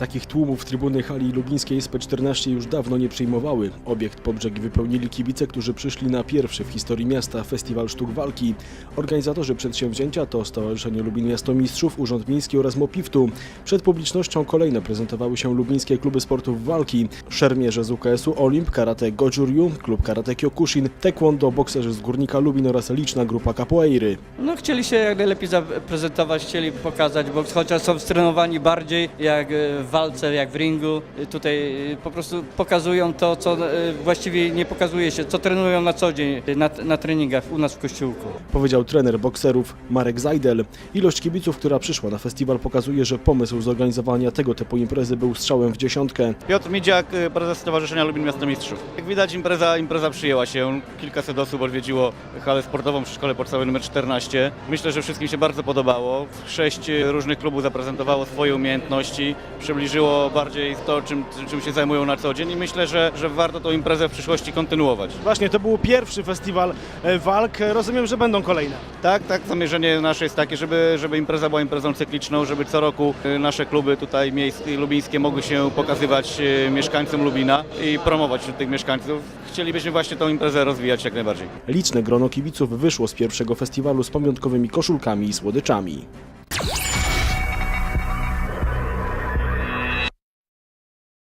Takich tłumów trybuny hali lubińskiej SP14 już dawno nie przyjmowały. Obiekt po brzegi wypełnili kibice, którzy przyszli na pierwszy w historii miasta Festiwal Sztuk Walki. Organizatorzy przedsięwzięcia to Stowarzyszenie Lubin Miasto Mistrzów, Urząd Miejski oraz Mopiftu. Przed publicznością kolejno prezentowały się lubińskie kluby sportów walki. Szermierze z UKS-u Olimp, Karate Goju-Ryu, Klub Karate Kyokushin, Taekwondo, bokserzy z Górnika Lubin oraz liczna grupa capoeiry. No chcieli się jak najlepiej zaprezentować, chcieli pokazać boks, chociaż są strenowani bardziej jak e, w walce, jak w ringu. E, Tutaj e, po prostu pokazują to, co e, właściwie nie pokazuje się, co trenują na co dzień na, na treningach u nas w kościółku. Powiedział trener bokserów Marek Zajdel. Ilość kibiców, która przyszła na festiwal pokazuje, że pomysł zorganizowania tego typu imprezy był strzałem w dziesiątkę. Piotr Midziak, y, prezes Stowarzyszenia Lubin Miasto Mistrzów. Jak widać impreza, impreza przyjęła się. Kilkaset osób odwiedziło halę sportową przy szkole podstawowej nr 14. Myślę, że wszystkim się bardzo podobało. Sześć y, różnych klubów zaprezentowało swoje umiejętności, przybliżyło bardziej to, czym, czym się zajmują na co dzień i myślę, że, że warto tą imprezę w przyszłości kontynuować. Właśnie, to był pierwszy festiwal e, walk. Rozumiem, że będą kolejne. Tak, tak, zamierzenie nasze jest takie, żeby, żeby impreza była imprezą cykliczną, żeby co roku y, nasze kluby tutaj miejskie, lubińskie mogły się pokazywać y, mieszkańcom Lubina i promować wśród tych mieszkańców. Chcielibyśmy właśnie tą imprezę rozwijać jak najbardziej. Liczne grono kibiców wyszło z pierwszego festiwalu z pamiątkowymi koszulkami i słodyczami.